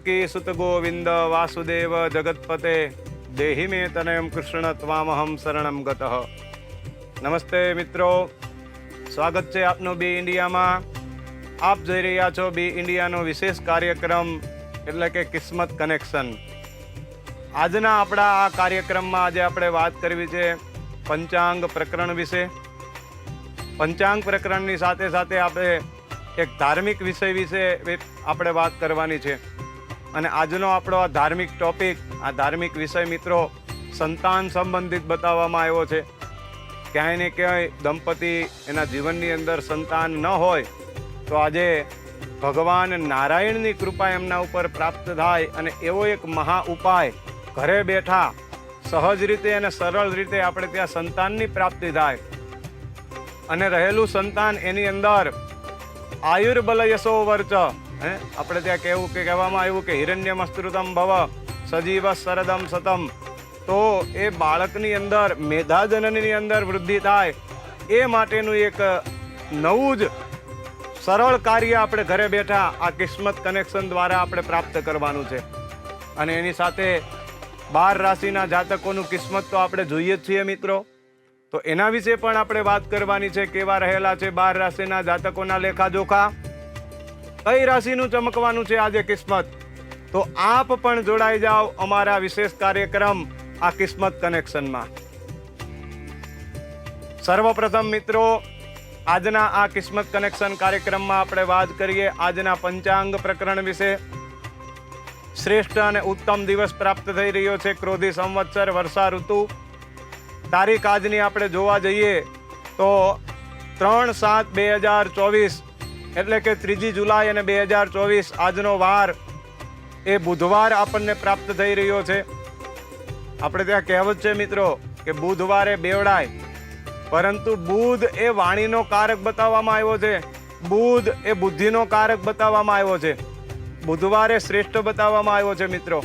દેવકી સુત ગોવિંદ વાસુદેવ જગતપતે દેહી મે તનયમ કૃષ્ણ ત્વામહમ શરણમ ગતઃ નમસ્તે મિત્રો સ્વાગત છે આપનું બી ઇન્ડિયામાં આપ જોઈ રહ્યા છો બી ઇન્ડિયાનો વિશેષ કાર્યક્રમ એટલે કે કિસ્મત કનેક્શન આજના આપણા આ કાર્યક્રમમાં આજે આપણે વાત કરવી છે પંચાંગ પ્રકરણ વિશે પંચાંગ પ્રકરણની સાથે સાથે આપણે એક ધાર્મિક વિષય વિશે આપણે વાત કરવાની છે. અને આજનો આપણો આ ધાર્મિક ટોપિક આ ધાર્મિક વિષય મિત્રો, સંતાન સંબંધિત બતાવવામાં આવ્યો છે. ક્યાંય ને ક્યાંય દંપતી એના જીવનની અંદર સંતાન ન હોય, તો આજે ભગવાન નારાયણની કૃપા એમના ઉપર પ્રાપ્ત થાય અને એવો એક મહા ઉપાય, ઘરે બેઠા સહજ રીતે અને સરળ રીતે આપણે ત્યાં સંતાનની પ્રાપ્તિ થાય. અને રહેલું સંતાન એની અંદર આયુર્બલયસો વર્ચ હે? આપણે ત્યાં કહેવું કે કહેવામાં આવ્યું કે હિરણ્યમસ્તૃતમ ભવ સજીવ સરદમ સતમ. તો એ બાળકની અંદર મેધાજનની અંદર વૃદ્ધિ થાય, એ માટેનું એક નવું જ સરળ કાર્ય આપણે ઘરે બેઠા આ કિસ્મત કનેક્શન દ્વારા આપણે પ્રાપ્ત કરવાનું છે. અને એની સાથે બાર રાશિના જાતકોનું કિસ્મત તો આપણે જોઈએ જ છીએ મિત્રો. તો એના વિશે પણ આપણે વાત કરવાની છે, કેવા રહેલા છે બાર રાશિના જાતકોના લેખાજોખા. કઈ રાશિનું ચમકવાનું છે આજે કિસ્મત? તો આપ પણ જોડાઈ જાઓ અમારા વિશેષ કાર્યક્રમ આ કિસ્મત કનેક્શનમાં. સર્વપ્રથમ મિત્રો, આજના આ કિસ્મત કનેક્શન કાર્યક્રમમાં આપણે વાત કરીએ આજના પંચાંગ પ્રકરણ વિશે. શ્રેષ્ઠ અને ઉત્તમ દિવસ પ્રાપ્ત થઈ રહ્યો છે ક્રોધી સંવત્સર, વર્ષા ઋતુ. તારીખ આજની આપણે જોવા જઈએ તો ત્રણ સાત બે હજાર ચોવીસ એટલે કે ત્રીજી જુલાઈ અને બે હજાર ચોવીસ આજનો વાર એ બુધવાર આપણને પ્રાપ્ત થઈ રહ્યો છે. આપણે ત્યાં કહેવત છે મિત્રો કે બુધવારે બેવડાય, પરંતુ બુધ એ વાણીનો કારક બતાવવામાં આવ્યો છે. બુધ એ બુદ્ધિનો કારક બતાવવામાં આવ્યો છે. બુધવારે શ્રેષ્ઠ બતાવવામાં આવ્યો છે મિત્રો.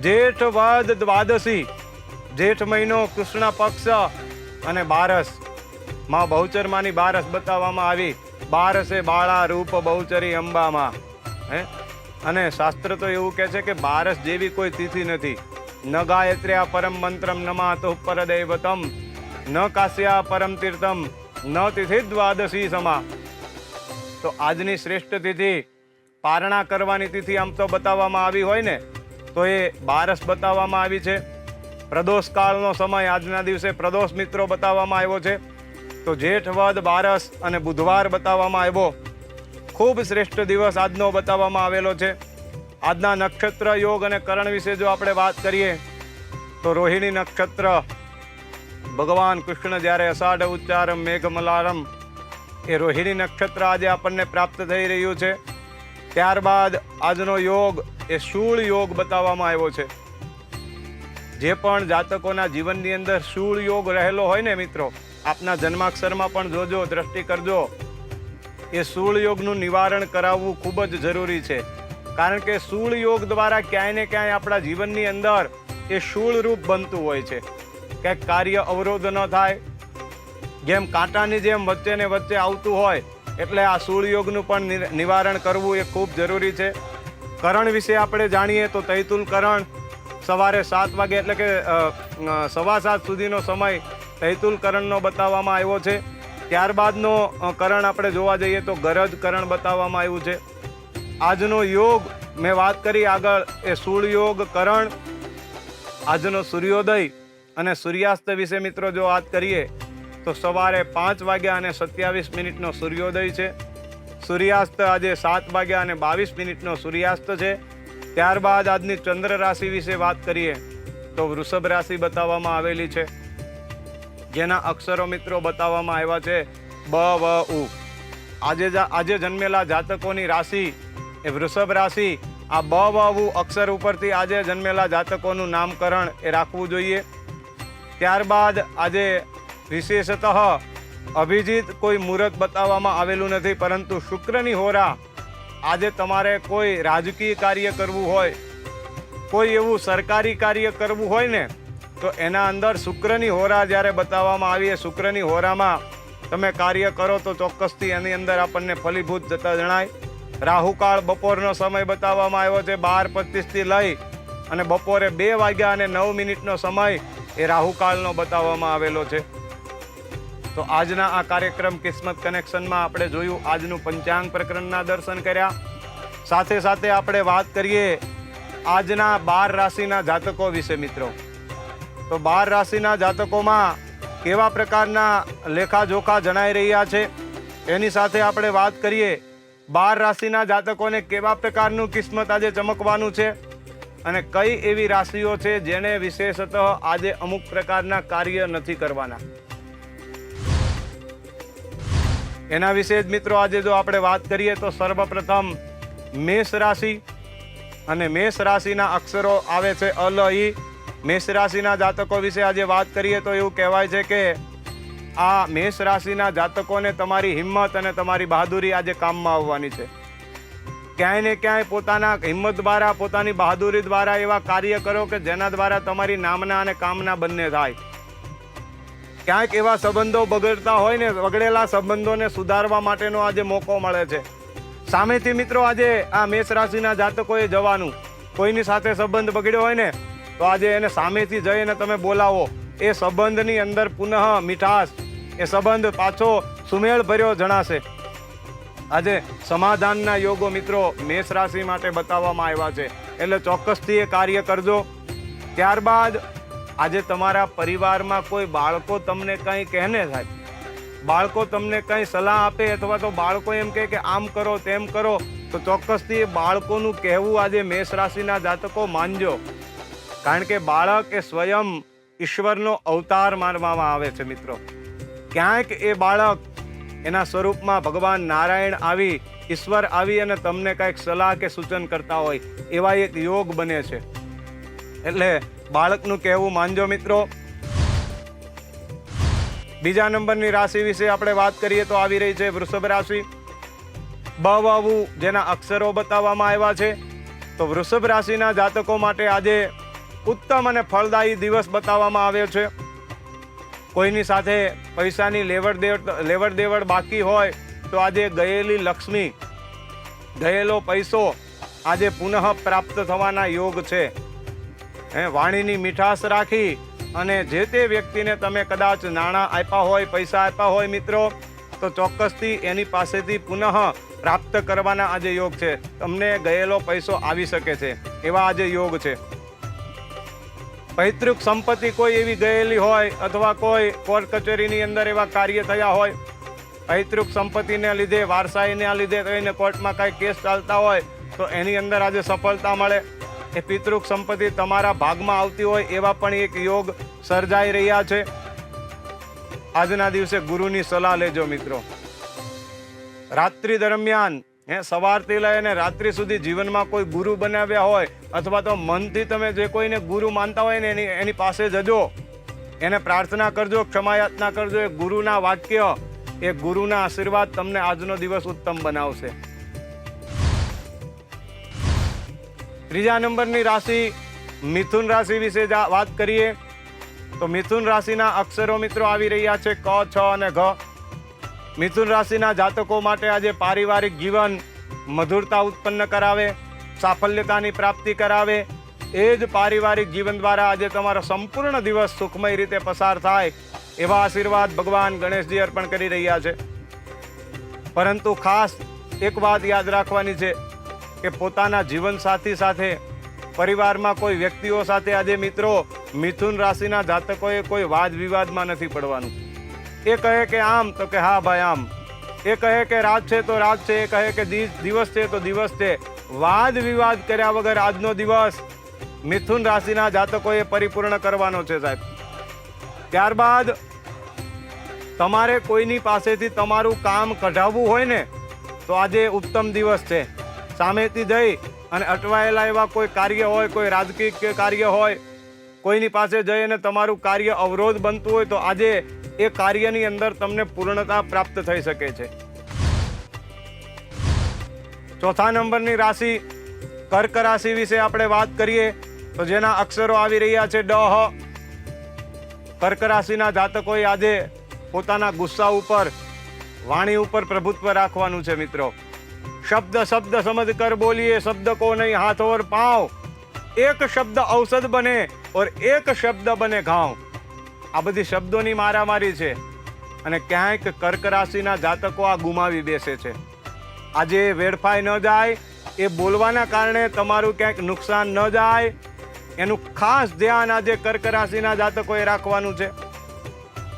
જેઠ વદ દ્વાદશી, જેઠ મહિનો કૃષ્ણ પક્ષ અને બારસ. માં બહુચરમાની બારસ બતાવવામાં આવી. બારસે બાળા રૂપ બહુચરી અંબામાં. હે? અને શાસ્ત્ર તો એવું કહે છે કે બારસ જેવી કોઈ તિથિ નથી. ન ગાયત્ર્યા પરમ મંત્રમ નમા તો પરદૈવતમ. ન કાશ્યા પરમ તીર્થમ. ન તિથિ દ્વાદશી સમા. તો આજની શ્રેષ્ઠ તિથિ પારણા કરવાની તિથિ આમ તો બતાવવામાં આવી હોય ને, તો એ બારસ બતાવવામાં આવી છે. પ્રદોષ કાળનો સમય આજના દિવસે પ્રદોષ મિત્રો બતાવવામાં આવ્યો છે. તો જેઠ વદ બારસ અને બુધવાર બતાવવામાં આવ્યો. ખૂબ શ્રેષ્ઠ દિવસ આજનો બતાવવામાં આવેલો છે. આજના નક્ષત્ર યોગ અને કરણ વિશે જો આપણે વાત કરીએ, તો રોહિણી નક્ષત્ર, ભગવાન કૃષ્ણ જ્યારે અષાઢ ઉચ્ચારમ મેઘમલારમ, એ રોહિણી નક્ષત્ર આજે આપણને પ્રાપ્ત થઈ રહ્યું છે. ત્યારબાદ આજનો યોગ, એ શૂળ યોગ બતાવવામાં આવ્યો છે. જે પણ જાતકોના જીવનની અંદર શૂળ યોગ રહેલો હોય ને મિત્રો આપના જન્માક્ષરમાં પણ જોજો, દ્રષ્ટિ કરજો. એ સૂળ યોગનું નિવારણ કરાવવું ખૂબ જ જરૂરી છે. કારણ કે સૂળયોગ દ્વારા ક્યાંય ને ક્યાંય આપણા જીવનની અંદર એ શૂળરૂપ બનતું હોય છે. ક્યાંક કાર્ય અવરોધ ન થાય. જેમ કાંટાની જેમ વચ્ચે ને વચ્ચે આવતું હોય, એટલે આ શૂળ યોગનું પણ નિવારણ કરવું એ ખૂબ જરૂરી છે. કરણ વિશે આપણે જાણીએ તો તૈતુલ કરણ સવારે સાત વાગે એટલે કે સવા સાત સુધીનો સમય તૈતુલ કરણનો બતાવવામાં આવ્યો છે. ત્યારબાદનો કરણ આપણે જોવા જઈએ તો ગરજ કરણ બતાવવામાં આવ્યું છે. આજનો યોગ, મેં વાત કરી આગળ, એ સૂળયોગ કરણ, આજનો સૂર્યોદય અને સૂર્યાસ્ત વિશે મિત્રો જો વાત કરીએ, તો સવારે પાંચ વાગ્યા અને સત્યાવીસ મિનિટનો સૂર્યોદય છે. સૂર્યાસ્ત આજે સાત વાગ્યા અને બાવીસ મિનિટનો સૂર્યાસ્ત છે. ત્યારબાદ આજની ચંદ્ર રાશિ વિશે વાત કરીએ, તો વૃષભ રાશિ બતાવવામાં આવેલી છે. જેના અક્ષરો મિત્રો બતાવવામાં આવ્યા છે. બ, વ, ઉ. આજે આજે જન્મેલા જાતકોની રાશિ એ વૃષભ રાશિ. આ બ, વ, ઉ અક્ષર ઉપરથી આજે જન્મેલા જાતકોનું નામકરણ એ રાખવું જોઈએ. ત્યારબાદ આજે વિશેષતઃ અભિજીત કોઈ મુહૂર્ત બતાવવામાં આવેલું નથી, પરંતુ શુક્રની હોરા આજે તમારે કોઈ રાજકીય કાર્ય કરવું હોય, કોઈ એવું સરકારી કાર્ય કરવું હોય ને તો એના અંદર શુક્રની હોરા જ્યારે બતાવવામાં આવી, એ શુક્રની હોરામાં તમે કાર્ય કરો તો ચોક્કસથી એની અંદર આપણને ફલીભૂત જતા જણાય. રાહુકાળ બપોરનો સમય બતાવવામાં આવ્યો છે, બાર પચીસથી લઈ અને બપોરે બે વાગ્યા અને નવ મિનિટનો સમય એ રાહુકાળનો બતાવવામાં આવેલો છે. તો આજના આ કાર્યક્રમ કિસ્મત કનેક્શનમાં આપણે જોયું આજનું પંચાંગ પ્રકરણના દર્શન કર્યા. સાથે સાથે આપણે વાત કરીએ આજના બાર રાશિના જાતકો વિશે મિત્રો. તો બાર રાશિના જાતકોમાં કેવા પ્રકારના લેખાજોખા જણાઈ રહ્યા છે? એની સાથે આપણે વાત કરીએ, બાર રાશિના જાતકોને કેવા પ્રકારનું કિસ્મત આજે ચમકવાનું છે અને કઈ એવી રાશિઓ છે જેને વિશેષતઃ આજે અમુક પ્રકારના કાર્ય નથી કરવાના? એના વિશે જ મિત્રો આજે જો આપણે વાત કરીએ તો સર્વપ્રથમ મેષ રાશિ અને મેષ રાશિના અક્ષરો આવે છે અલ, ઈ. મેષ રાશિના જાતકો વિશે આજે વાત કરીએ તો એવું કહેવાય છે કે આ મેષ રાશિના જાતકોને તમારી હિંમત અને તમારી બહાદુરી આજે કામમાં આવવાની છે. ક્યાંય ને ક્યાંય પોતાના હિંમત દ્વારા, પોતાની બહાદુરી દ્વારા એવા કાર્ય કરો કે જેના દ્વારા તમારી નામના અને કામના બંને થાય. ક્યાંક એવા સંબંધો બગડતા હોય ને, બગડેલા સંબંધોને સુધારવા માટેનો આજે મોકો મળે છે. સામેથી મિત્રો આજે આ મેષ રાશિના જાતકોએ જવાનું. કોઈની સાથે સંબંધ બગડ્યો હોય ને તો આજે એને સામેથી જઈને તમે બોલાવો. એ સંબંધની અંદર પુનઃ મીઠાશ. એ સંબંધ પાછો સુમેળ ભર્યો જણાશે. આજે સમાધાનના યોગો મિત્રો મેષ રાશિ માટે બતાવવામાં આવ્યા છે. એટલે ચોક્કસથી એ કાર્ય કરજો. ત્યારબાદ આજે તમારા પરિવારમાં કોઈ બાળકો તમને કંઈ કહેને થાય. બાળકો તમને કંઈ સલાહ આપે અથવા તો બાળકો એમ કહે કે આમ કરો તેમ કરો, તો ચોક્કસથી એ બાળકોનું કહેવું આજે મેષ રાશિના જાતકો માનજો. કારણ કે બાળક એ સ્વયં ઈશ્વરનો અવતાર માનવામાં આવે છે મિત્રો. ક્યાંક એ બાળક એના સ્વરૂપમાં ભગવાન નારાયણ આવી, ઈશ્વર આવી અને તમને કાંઈક સલાહ કે સૂચન કરતા હોય, એવા એક યોગ બને છે. એટલે બાળકનું કહેવું માનજો મિત્રો. બીજા નંબરની રાશિ વિશે આપણે વાત કરીએ તો આવી રહી છે વૃષભ રાશિ. બવાવું જેના અક્ષરો બતાવવામાં આવ્યા છે. તો વૃષભ રાશિના જાતકો માટે આજે ઉત્તમ અને ફળદાયી દિવસ બતાવવામાં આવ્યો છે. કોઈની સાથે પૈસાની લેવડ દેવડ લેવડ દેવડ બાકી હોય તો આજે ગયેલી લક્ષ્મી, ગયેલો પૈસો આજે પુનઃ પ્રાપ્ત થવાના યોગ છે. હે, વાણીની મીઠાશ રાખી અને જે તે વ્યક્તિને તમે કદાચ નાણાં આપ્યા હોય, પૈસા આપ્યા હોય મિત્રો, તો ચોક્કસથી એની પાસેથી પુનઃ પ્રાપ્ત કરવાના આજે યોગ છે. તમને ગયેલો પૈસો આવી શકે છે. એવા આજે યોગ છે. પૈતૃક સંપત્તિ કોઈ એવી ગયેલી હોય અથવા કોઈ કોર્ટ કચેરીની અંદર એવા કાર્ય થયા હોય, પૈતૃક સંપત્તિને લીધે, વારસાઈને લીધે એને કોર્ટમાં કાંઈ કેસ ચાલતા હોય, તો એની અંદર આજે સફળતા મળે. એ પિતૃક સંપત્તિ તમારા ભાગમાં આવતી હોય એવા પણ એક યોગ સર્જાઈ રહ્યા છે. આજના દિવસે ગુરુની સલાહ લેજો મિત્રો. રાત્રિ દરમિયાન હે, સવારથી લઈ અને રાત્રિ સુધી જીવનમાં કોઈ ગુરુ બનાવ્યા હોય અથવા તો મનથી તમે જે કોઈને ગુરુ માનતા હોય ને એની એની પાસે જજો. એને પ્રાર્થના કરજો ક્ષમાયાતના કરજો. એ ગુરુના વાક્ય, એ ગુરુના આશીર્વાદ તમને આજનો દિવસ ઉત્તમ બનાવશે. ત્રીજા નંબરની રાશિ મિથુન રાશિ વિશે વાત કરીએ. તો મિથુન રાશિના અક્ષરો મિત્રો આવી રહ્યા છે ક, છ અને ઘ. મિથુન રાશિના જાતકો માટે આજે પારિવારિક જીવન મધુરતા ઉત્પન્ન કરાવે, સાફલ્યતાની પ્રાપ્તિ કરાવે, એ જ પારિવારિક જીવન દ્વારા આજે તમારો સંપૂર્ણ દિવસ સુખમય રીતે પસાર થાય એવા આશીર્વાદ ભગવાન ગણેશજી અર્પણ કરી રહ્યા છે. પરંતુ ખાસ એક વાત યાદ રાખવાની છે કે પોતાના જીવનસાથી સાથે, પરિવારમાં કોઈ વ્યક્તિઓ સાથે આજે મિત્રો, મિથુન રાશિના જાતકોએ કોઈ વાદ વિવાદમાં નથી પડવાનું. એ કહે કે આમ, તો કે હા ભાઈ આમ. એ કહે કે રાત છે તો રાત છે, એ કહે કે દિવસ છે તો દિવસ છે. વાદ વિવાદ કર્યા વગર આજનો દિવસ મિથુન રાશિના જાતકોએ પરિપૂર્ણ કરવાનો છે સાહેબ. ત્યારબાદ તમારે કોઈની પાસેથી તમારું કામ કઢાવવું હોય ને, તો આજે ઉત્તમ દિવસ છે. સામેથી જઈ અને અટવાયેલા એવા કોઈ કાર્ય હોય, કોઈ રાજકીય કાર્ય હોય, કોઈની પાસે જઈ અને તમારું કાર્ય અવરોધ બનતું હોય તો આજે એ કાર્યની અંદર તમને પૂર્ણતા પ્રાપ્ત થઈ શકે છે. ચોથા નંબરની રાશિ કર્ક રાશિ વિશે આપણે વાત કરીએ, તો જેના અક્ષરો આવી રહ્યા છે ડ, હ. કર્ક રાશિના જાતકોએ આજે પોતાના ગુસ્સા ઉપર, વાણી ઉપર પ્રભુત્વ રાખવાનું છે મિત્રો. શબ્દ શબ્દ સમજ કર બોલીએ, શબ્દ કો નહીં, હાથ ઓર પાવ. એક શબ્દ ઔષધ બને ઓર એક શબ્દ બને ઘાવ. આ બધી શબ્દોની મારામારી છે અને ક્યાંક કર્ક રાશિના જાતકો આ ગુમાવી બેસે છે. આજે વેડફાઈ ન જાય, એ બોલવાના કારણે તમારું ક્યાંક નુકસાન ન જાય. એનું ખાસ ધ્યાન આજે કર્ક રાશિના જાતકોએ રાખવાનું છે.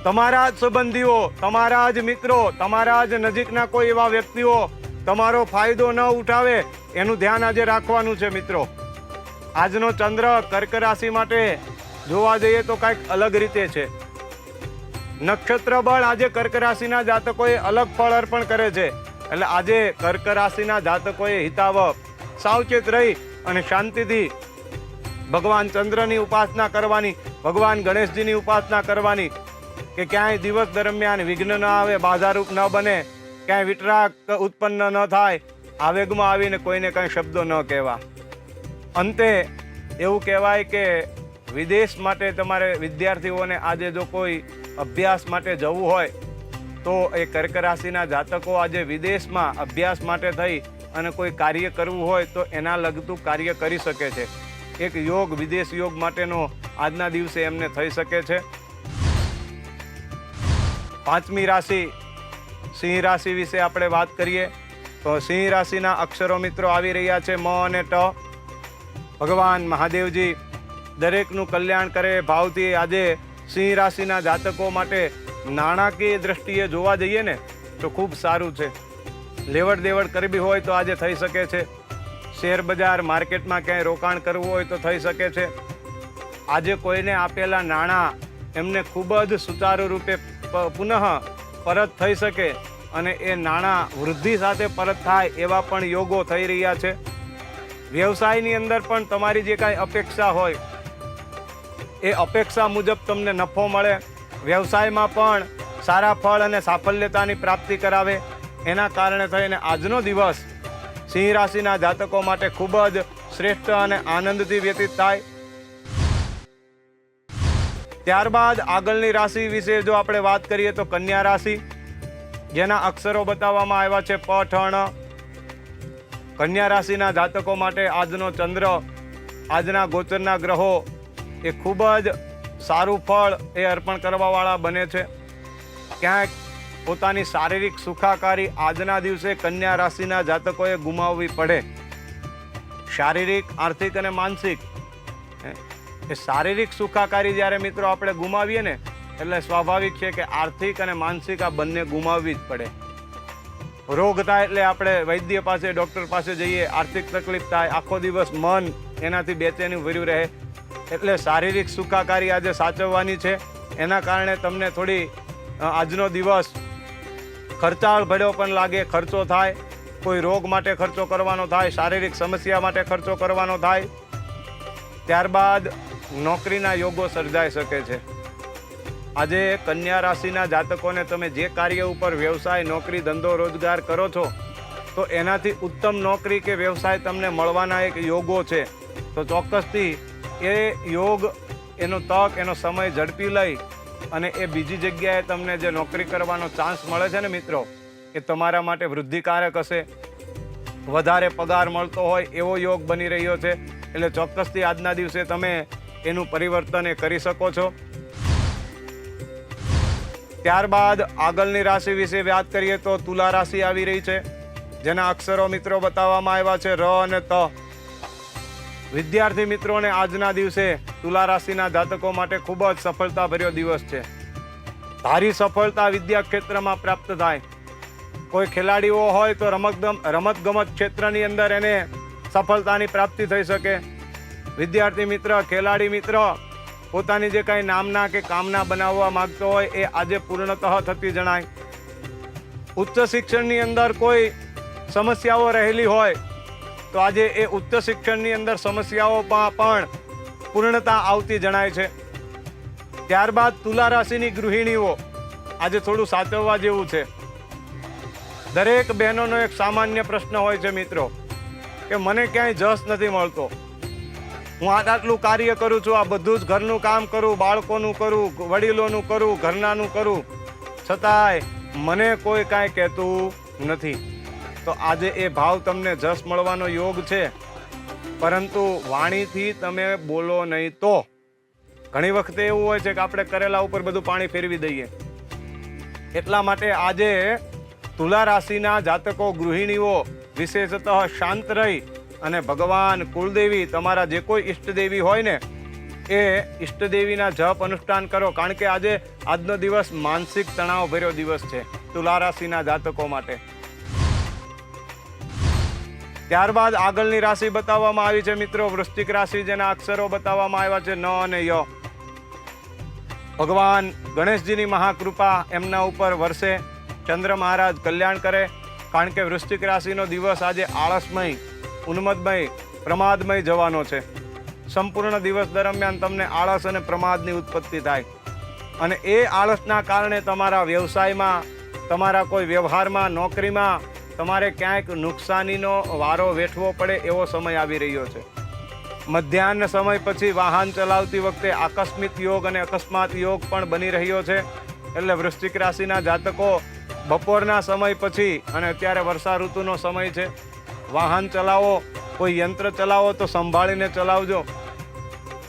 તમારા જ સંબંધીઓ, તમારા જ મિત્રો, તમારા જ નજીકના કોઈ એવા વ્યક્તિઓ તમારો ફાયદો ન ઉઠાવે, એનું ધ્યાન આજે રાખવાનું છે મિત્રો. આજનો ચંદ્ર કર્ક રાશિ માટે જોવા જઈએ તો કાંઈક અલગ રીતે છે. નક્ષત્ર બળ આજે કર્ક રાશિના જાતકોએ અલગ ફળ અર્પણ કરે છે. એટલે આજે કર્ક રાશિના જાતકોએ હિતાવ સાવચેત રહી અને શાંતિથી ભગવાન ચંદ્રની ઉપાસના કરવાની, ભગવાન ગણેશજીની ઉપાસના કરવાની, કે ક્યાંય દિવસ દરમિયાન વિઘ્ન ન આવે, બાધારૂપ ન બને, ક્યાંય વિતરાક ઉત્પન્ન ન થાય આવેગમાં આવીને કોઈને કંઈ શબ્દો ન કહેવા. અંતે એવું કહેવાય કે વિદેશ માટે તમારે વિદ્યાર્થીઓને આજે જો કોઈ અભ્યાસ માટે જવું હોય, તો એ કર્ક રાશિના જાતકો આજે વિદેશમાં અભ્યાસ માટે થઈ અને કોઈ કાર્ય કરવું હોય, તો એના લગતું કાર્ય કરી શકે છે. એક યોગ, વિદેશ યોગ માટેનો આજના દિવસે એમને થઈ શકે છે. પાંચમી રાશિ, સિંહ રાશિ વિશે આપણે વાત કરીએ, તો સિંહ રાશિના અક્ષરો મિત્રો આવી રહ્યા છે, મ અને ટ. ભગવાન મહાદેવજી દરેકનું કલ્યાણ કરે. ભાવથી આજે સિંહ રાશિના જાતકો માટે નાણાકીય દ્રષ્ટિએ જોવા જઈએ ને, તો ખૂબ સારું છે. લેવડ દેવડ કરવી હોય તો આજે થઈ શકે છે. શેર બજાર માર્કેટમાં ક્યાંય રોકાણ કરવું હોય તો થઈ શકે છે. આજે કોઈને આપેલા નાણાં એમને ખૂબ જ સુચારુ રૂપે પુનઃ પરત થઈ શકે અને એ નાણાં વૃદ્ધિ સાથે પરત થાય એવા પણ યોગો થઈ રહ્યા છે. વ્યવસાયની અંદર પણ તમારી જે કાંઈ અપેક્ષા હોય એ અપેક્ષા મુજબ તમને નફો મળે, વ્યવસાયમાં પણ સારા ફળ અને સાફલ્યતાની પ્રાપ્તિ કરાવે. એના કારણે થઈને આજનો દિવસ સિંહ રાશિના જાતકો માટે ખૂબ જ શ્રેષ્ઠ અને આનંદથી વ્યતીત થાય. ત્યારબાદ આગળની રાશિ વિશે જો આપણે વાત કરીએ તો કન્યા રાશિ, જેના અક્ષરો બતાવવામાં આવ્યા છે પ, ઠ કન્યા રાશિના જાતકો માટે આજનો ચંદ્ર, આજના ગોચરના ગ્રહો એ ખૂબ જ સારું ફળ એ અર્પણ કરવાવાળા બને છે. ક્યાંક પોતાની શારીરિક સુખાકારી આજના દિવસે કન્યા રાશિના જાતકોએ ગુમાવવી પડે. શારીરિક, આર્થિક અને માનસિક. એ શારીરિક સુખાકારી જ્યારે મિત્રો આપણે ગુમાવીએ ને, એટલે સ્વાભાવિક છે કે આર્થિક અને માનસિક આ બંને ગુમાવવી જ પડે. રોગ થાય એટલે આપણે વૈદ્ય પાસે, ડૉક્ટર પાસે જઈએ, આર્થિક તકલીફ થાય, આખો દિવસ મન એનાથી બેચેની ભર્યું રહે. એટલે શારીરિક સુખાકારી આજે સાચવવાની છે. એના કારણે તમને થોડી આજનો દિવસ ખર્ચાળ ભર્યો પણ લાગે, ખર્ચો થાય. કોઈ રોગ માટે ખર્ચો કરવાનો થાય, શારીરિક સમસ્યા માટે ખર્ચો કરવાનો થાય. ત્યારબાદ નોકરીના યોગો સર્જાઈ શકે છે. આજે કન્યા રાશિના જાતકોને તમે જે કાર્ય ઉપર વ્યવસાય, નોકરી, ધંધો, રોજગાર કરો છો, તો એનાથી ઉત્તમ નોકરી કે વ્યવસાય તમને મળવાના એક યોગો છે. તો ચોક્કસથી એ યોગ, એનો તક, એનો સમય ઝડપી લઈ અને એ બીજી જગ્યાએ તમને જે નોકરી કરવાનો ચાન્સ મળે છે ને મિત્રો, એ તમારા માટે વૃદ્ધિકારક હશે. વધારે પગાર મળતો હોય એવો યોગ બની રહ્યો છે. એટલે ચોક્કસથી આજના દિવસે તમે એનું પરિવર્તન એ કરી શકો છો. ત્યારબાદ આગળની રાશિ વિશે વાત કરીએ તો તુલા રાશિ આવી રહી છે. જેના અક્ષરો મિત્રો બતાવવામાં આવ્યા છે ર અને ત. વિદ્યાર્થી મિત્રોને આજના દિવસે તુલા રાશિના જાતકો માટે ખૂબ જ સફળતા ભર્યો દિવસ છે. ભારી સફળતા વિદ્યા ક્ષેત્રમાં પ્રાપ્ત થાય. કોઈ ખેલાડીઓ હોય તો રમત રમતગમત ક્ષેત્રની અંદર એને સફળતાની પ્રાપ્તિ થઈ શકે. વિદ્યાર્થી મિત્ર, ખેલાડી મિત્ર, પોતાની જે કાંઈ નામના કે કામના બનાવવા માંગતો હોય એ આજે પૂર્ણતઃ થતી જણાય. ઉચ્ચ શિક્ષણની અંદર કોઈ સમસ્યાઓ રહેલી હોય તો આજે એ ઉચ્ચ શિક્ષણની અંદર સમસ્યાઓમાં પણ પૂર્ણતા આવતી જણાય છે. ત્યારબાદ તુલા રાશિની ગૃહિણીઓ આજે થોડું સાચવવા જેવું છે. દરેક બહેનોનો એક સામાન્ય પ્રશ્ન હોય છે મિત્રો, કે મને ક્યાંય જસ નથી મળતો. હું આટલું કાર્ય કરું છું, આ બધું જ ઘરનું કામ કરું, બાળકોનું કરું વડીલોનું કરું, ઘરનાનું કરું. છતાંય મને કોઈ કાંઈ કહેતું નથી. તો આજે એ ભાવ તમને જસ મળવાનો યોગ છે. પરંતુ વાણીથી તમે બોલો નહીં તો. ઘણી વખતે એવું હોય છે કે આપણે કરેલા ઉપર બધું પાણી ફેરવી દઈએ. એટલા માટે આજે તુલા રાશિના જાતકો, ગૃહિણીઓ વિશેષતઃ શાંત રહી અને ભગવાન કુળદેવી તમારા જે કોઈ ઈષ્ટદેવી હોય ને, એ ઈષ્ટદેવીના જપ અનુષ્ઠાન કરો. કારણ કે આજે આજનો દિવસ માનસિક તણાવ ભર્યો દિવસ છે તુલા રાશિના જાતકો માટે. ત્યારબાદ આગળની રાશિ બતાવવામાં આવી છે મિત્રો. વૃશ્ચિક રાશિ જેના અક્ષરો બતાવવામાં આવ્યા છે ન અને ય. ભગવાન ગણેશજીની મહાકૃપા એમના ઉપર વરસે. ચંદ્ર મહારાજ કલ્યાણ કરે. કારણ કે વૃશ્ચિક રાશિનો દિવસ આજે આળસમય ઉન્મદમય પ્રમાદમય જવાનો છે. સંપૂર્ણ દિવસ દરમિયાન તમને આળસ અને પ્રમાદની ઉત્પત્તિ થાય. અને એ આળસના કારણે તમારા વ્યવસાયમાં, તમારા કોઈ વ્યવહારમાં, નોકરીમાં તમારે ક્યાંક નુકસાનીનો વારો વેઠવો પડે એવો સમય આવી રહ્યો છે. મધ્યાહન સમય પછી વાહન ચલાવતી વખતે આકસ્મિક યોગ અને અકસ્માત યોગ પણ બની રહ્યો છે. એટલે વૃશ્ચિક રાશિના જાતકો બપોરના સમય પછી અને અત્યારે વર્ષા ઋતુનો સમય છે. વાહન ચલાવો, કોઈ યંત્ર ચલાવો તો સંભાળીને ચલાવજો.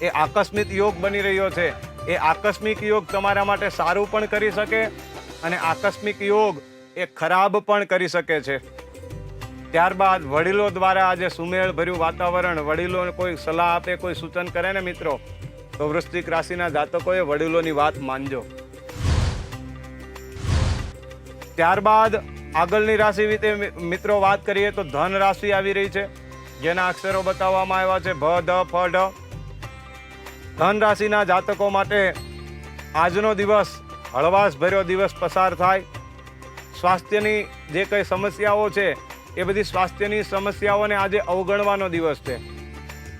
એ આકસ્મિક યોગ બની રહ્યો છે. એ આકસ્મિક યોગ તમારા માટે સારું પણ કરી શકે અને આકસ્મિક યોગ એ ખરાબ પણ કરી શકે છે. ત્યારબાદ વડીલો દ્વારા આજે સુમેળ ભર્યું વાતાવરણ, વડીલો કોઈ સલાહ આપે, કોઈ સૂચન કરે ને મિત્રો, તો વૃશ્ચિક રાશિના જાતકોએ વડીલોની વાત માનજો. ત્યારબાદ આગળની રાશિ વિશે મિત્રો વાત કરીએ તો ધન રાશિ આવી રહી છે. જેના અક્ષરો બતાવવામાં આવ્યા છે ભ, ધ, ફ, ઢ. ધન રાશિના જાતકો માટે આજનો દિવસ હળવાશ ભર્યો દિવસ પસાર થાય. સ્વાસ્થ્યની જે કંઈ સમસ્યાઓ છે, એ બધી સ્વાસ્થ્યની સમસ્યાઓને આજે અવગણવાનો દિવસ છે.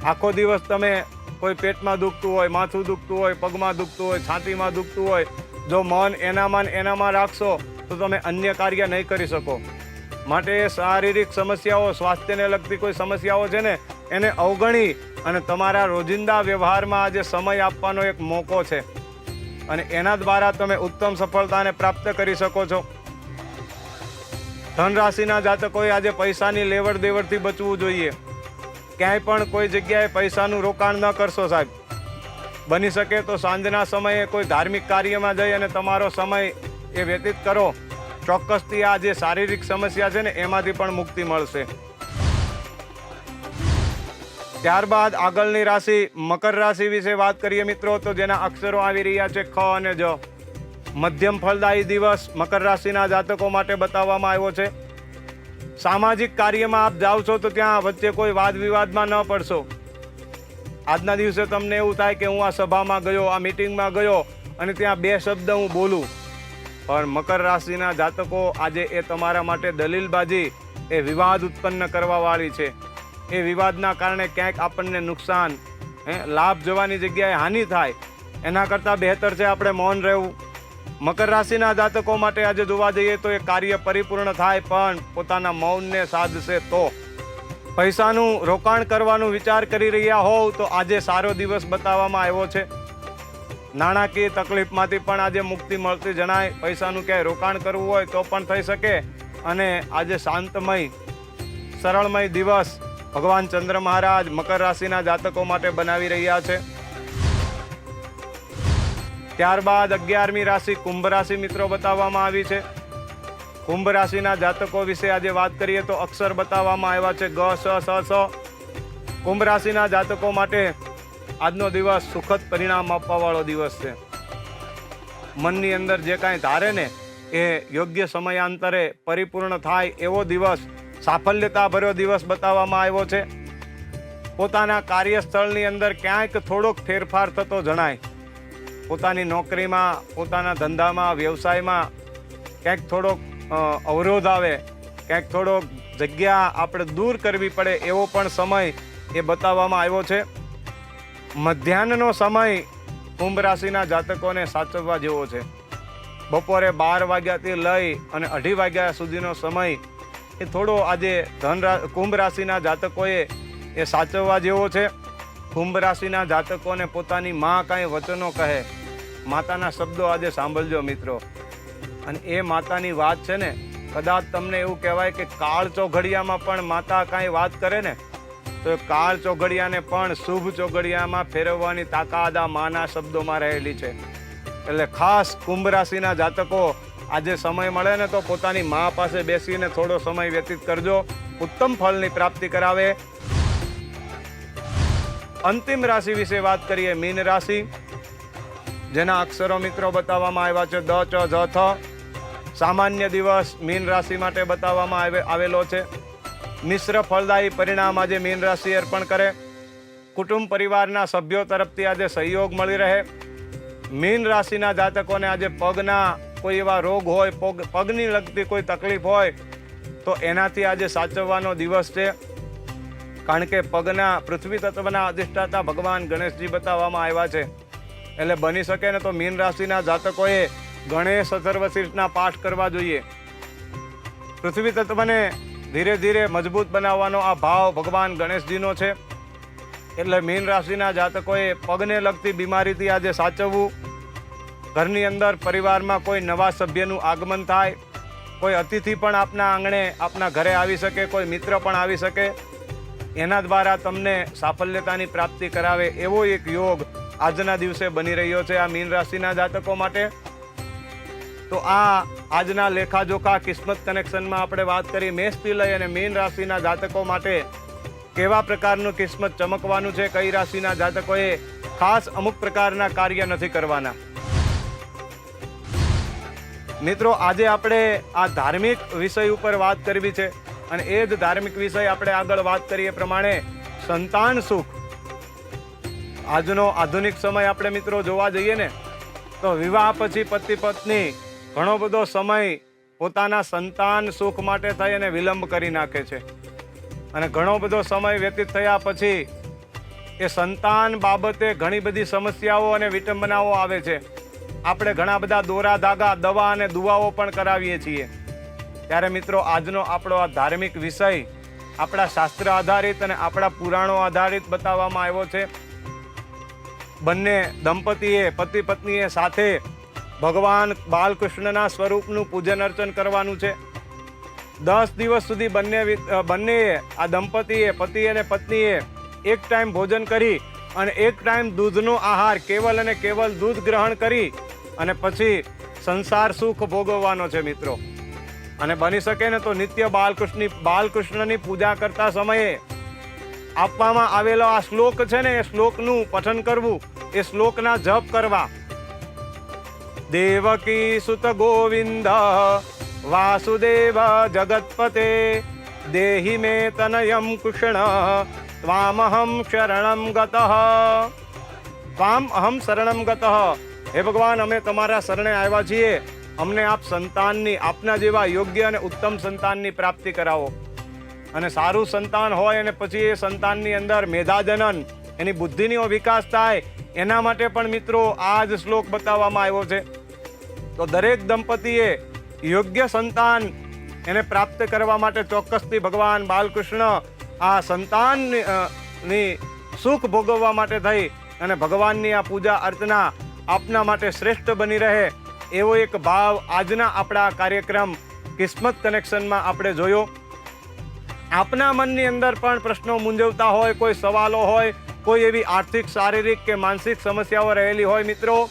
આખો દિવસ તમે કોઈ પેટમાં દુખતું હોય, માથું દુખતું હોય, પગમાં દુખતું હોય, છાતીમાં દુખતું હોય, જો મન એનામાં એનામાં રાખશો, તો તમે અન્ય કાર્ય નહીં કરી શકો. માટે શારીરિક સમસ્યાઓ, સ્વાસ્થ્યને લગતી કોઈ સમસ્યાઓ છે ને, એને અવગણી અને તમારા રોજિંદા વ્યવહારમાં આજે સમય આપવાનો એક મોકો છે. અને એના દ્વારા તમે ઉત્તમ સફળતાને પ્રાપ્ત કરી શકો છો. ધન રાશિના જાતકોએ આજે પૈસાની લેવડ દેવડથી બચવું જોઈએ. ક્યાંય પણ કોઈ જગ્યાએ પૈસાનું રોકાણ ન કરશો સાહેબ. બની શકે તો સાંજના સમયે કોઈ ધાર્મિક કાર્યમાં જઈ અને તમારો સમય એ વ્યતીત કરો. ચોક્કસથી આ જે શારીરિક સમસ્યા છે ને, એમાંથી પણ મુક્તિ મળશે. ત્યારબાદ આગળની રાશિ મકર રાશિ વિશે વાત કરીએ મિત્રો, તો જેના અક્ષરો આવી રહ્યા છે ખ અને જ. મધ્યમ ફળદાયી દિવસ મકર રાશિના જાતકો માટે બતાવવામાં આવ્યો છે. સામાજિક કાર્યમાં આપ જાઓ છો તો ત્યાં વચ્ચે કોઈ વાદ વિવાદમાં ન પડશો. આજના દિવસે તમને એવું થાય કે હું આ સભામાં ગયો, આ મીટિંગમાં ગયો અને ત્યાં બે શબ્દ હું બોલું. પણ મકર રાશિના જાતકો આજે એ તમારા માટે દલીલબાજી, એ વિવાદ ઉત્પન્ન કરવાવાળી છે. એ વિવાદના કારણે ક્યાંક આપણને નુકસાન લાભ જવાની જગ્યાએ હાનિ થાય. એના કરતાં બહેતર છે આપણે મૌન રહેવું. મકર રાશિના જાતકો માટે આજે જોવા જઈએ તો એ કાર્ય પરિપૂર્ણ થાય, પણ પોતાના મૌનને સાધશે તો. પૈસાનું રોકાણ કરવાનું વિચાર કરી રહ્યા હોવ તો આજે સારો દિવસ બતાવવામાં આવ્યો છે. નાણાકીય તકલીફમાંથી પણ આજે મુક્તિ મળતી જણાય. પૈસાનું ક્યાંય રોકાણ કરવું હોય તો પણ થઈ શકે. અને આજે શાંતમય, સરળમય દિવસ ભગવાન ચંદ્ર મહારાજ મકર રાશિના જાતકો માટે બનાવી રહ્યા છે. ત્યારબાદ અગિયારમી રાશિ કુંભ રાશિ મિત્રો બતાવવામાં આવી છે. કુંભ રાશિના જાતકો વિશે આજે વાત કરીએ તો અક્ષર બતાવવામાં આવ્યા છે. ગ, સ સ સ. કુંભ રાશિના જાતકો માટે આજનો દિવસ સુખદ પરિણામ આપવાવાળો દિવસ છે. મનની અંદર જે કાંઈ ધારે ને એ યોગ્ય સમયાંતરે પરિપૂર્ણ થાય એવો દિવસ સાફલ્યતા ભર્યો દિવસ બતાવવામાં આવ્યો છે. પોતાના કાર્યસ્થળની અંદર ક્યાંક થોડોક ફેરફાર થતો જણાય. પોતાની નોકરીમાં, પોતાના ધંધામાં, વ્યવસાયમાં ક્યાંક થોડોક અવરોધ આવે, ક્યાંક થોડોક જગ્યા આપણે દૂર કરવી પડે એવો પણ સમય એ બતાવવામાં આવ્યો છે. મધ્યાહનનો સમય કુંભ રાશિના જાતકોને સાચવવા જેવો છે. બપોરે બાર વાગ્યાથી લઈ અને અઢી વાગ્યા સુધીનો સમય એ થોડો આજે ધન કુંભ રાશિના જાતકોએ એ સાચવવા જેવો છે. કુંભ રાશિના જાતકોને પોતાની માં કાંઈ વચનો કહે. માતાના શબ્દો આજે સાંભળજો મિત્રો. અને એ માતાની વાત છે ને, કદાચ તમને એવું કહેવાય કે કાળ ચોઘડિયામાં પણ માતા કાંઈ વાત કરે ને, તો કાળ ચોઘડિયાને પણ શુભ ચોઘડિયામાં ફેરવવાની તાકાત આ માના શબ્દોમાં રહેલી છે. એટલે ખાસ કુંભ રાશિના જાતકો, આજે સમય મળે ને તો પોતાની મા પાસે બેસીને થોડો સમય વ્યતીત કરજો. ઉત્તમ ફળની પ્રાપ્તિ કરાવે. અંતિમ રાશિ વિશે વાત કરીએ, મીન રાશિ. જેના અક્ષરો મિત્રો બતાવવામાં આવ્યા છે, દ, ચ, જ, થ. સામાન્ય દિવસ મીન રાશિ માટે બતાવવામાં આવે, આવેલો છે. મિશ્ર ફળદાયી પરિણામ આજે મીન રાશિ અર્પણ કરે. કુટુંબ પરિવારના સભ્યો તરફથી આજે સહયોગ મળી રહે. મીન રાશિના જાતકોને આજે પગના કોઈ એવા રોગ હોય, પગ, પગની લગતી કોઈ તકલીફ હોય, તો એનાથી આજે સાચવવાનો દિવસ છે. કારણ કે પગના પૃથ્વી તત્વના અધિષ્ઠાતા ભગવાન ગણેશજી બતાવવામાં આવ્યા છે. એટલે બની શકે ને તો મીન રાશિના જાતકોએ ગણેશ અથર્વશીર્ષના પાઠ કરવા જોઈએ. પૃથ્વી તત્વને ધીરે ધીરે મજબૂત બનાવવાનો આ ભાવ ભગવાન ગણેશજીનો છે. એટલે મીન રાશિના જાતકોએ પગને લગતી બીમારીથી આજે સાચવવું. ઘરની અંદર પરિવારમાં કોઈ નવા સભ્યનું આગમન થાય. કોઈ અતિથિ પણ આપના આંગણે આપના ઘરે આવી શકે, કોઈ મિત્ર પણ આવી શકે. એના દ્વારા તમને સાફલ્યતાની પ્રાપ્તિ કરાવે એવો એક યોગ આજના દિવસે બની રહ્યો છે આ મીન રાશિના જાતકો માટે. તો આ આજના લેખાજોખા કિસ્મત કનેક્શનમાં આપણે વાત કરી મેષથી લઈ અને મીન રાશિના જાતકો માટે કેવા પ્રકારનું કિસ્મત ચમકવાનું છે, કઈ રાશિના જાતકોએ ખાસ અમુક પ્રકારના કાર્ય નથી કરવાના. મિત્રો, આજે આપણે આ ધાર્મિક વિષય ઉપર વાત કરવી છે. અને એ જ ધાર્મિક વિષય આપણે આગળ વાત કરીએ પ્રમાણે સંતાન સુખ. આજનો આધુનિક સમય આપણે મિત્રો જોવા જઈએ ને, તો વિવાહ પછી પતિ પત્ની ઘણો બધો સમય પોતાના સંતાન સુખ માટે થઈ અને વિલંબ કરી નાખે છે. અને ઘણો બધો સમય વ્યતીત થયા પછી એ સંતાન બાબતે ઘણી બધી સમસ્યાઓ અને વિટંબનાઓ આવે છે. આપણે ઘણા બધા દોરા, ધાગા, દવા અને દુવાઓ પણ કરાવીએ છીએ. ત્યારે મિત્રો, આજનો આપણો આ ધાર્મિક વિષય આપણા શાસ્ત્ર આધારિત અને આપણા પુરાણો આધારિત બતાવવામાં આવ્યો છે. બંને દંપતીએ, પતિ પત્નીએ સાથે ભગવાન બાલકૃષ્ણના સ્વરૂપનું પૂજન અર્ચન કરવાનું છે. દસ દિવસ સુધી બંને બંનેએ, આ દંપતીએ, પતિ અને પત્નીએ એક ટાઈમ ભોજન કરી અને એક ટાઈમ દૂધનો આહાર કેવલ અને કેવલ દૂધ ગ્રહણ કરી અને પછી સંસાર સુખ ભોગવવાનો છે મિત્રો. અને બની શકે ને તો નિત્ય બાલકૃષ્ણની બાલકૃષ્ણની પૂજા કરતા સમયે આપવામાં આવેલો આ શ્લોક છે ને, એ શ્લોકનું પઠન કરવું, એ શ્લોકના જપ કરવા. દેવકી સુત ગોવિંદ, વાસુદેવ જગતપતે, દેહી મે તનયમ કૃષ્ણ ત્વામહમ શરણમ ગત. ત્વામ અહમ શરણમ ગતઃ. હે ભગવાન, અમે તમારા શરણે આવ્યા છીએ. અમને આપ સંતાનની, આપના જેવા યોગ્ય અને ઉત્તમ સંતાનની પ્રાપ્તિ કરાવો. અને સારું સંતાન હોય અને પછી એ સંતાનની અંદર મેધાજનન, એની બુદ્ધિનો વિકાસ થાય, એના માટે પણ મિત્રો આ જ શ્લોક બતાવવામાં આવ્યો છે. તો દરેક દંપતીએ યોગ્ય સંતાન એને પ્રાપ્ત કરવા માટે ચોક્કસથી ભગવાન બાલકૃષ્ણ આ સંતાનની સુખ ભોગવવા માટે થઈ અને ભગવાનની આ પૂજા અર્ચના આપના માટે શ્રેષ્ઠ બની રહે. એવો એક ભાવ આજના આપણા કાર્યક્રમ કિસ્મત કનેક્શનમાં આપણે જોયો. આપના મનની અંદર પણ પ્રશ્નો મૂંઝવતા હોય, કોઈ સવાલો હોય, કોઈ એવી આર્થિક, શારીરિક કે માનસિક સમસ્યાઓ રહેલી હોય મિત્રો,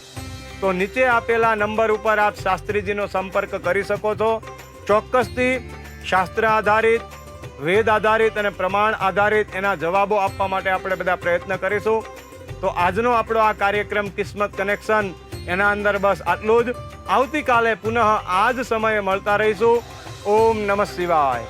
તો નીચે આપેલા નંબર ઉપર આપ શાસ્ત્રીજીનો સંપર્ક કરી શકો છો. ચોક્કસથી શાસ્ત્ર આધારિત, વેદ આધારિત અને પ્રમાણ આધારિત એના જવાબો આપવા માટે આપણે બધા પ્રયત્ન કરીશું. તો આજનો આપણો આ કાર્યક્રમ કિસ્મત કનેક્શન એના અંદર બસ આટલું જ. આવતીકાલે પુનઃ આ જ સમયે મળતા રહીશું. ઓમ નમઃ શિવાય.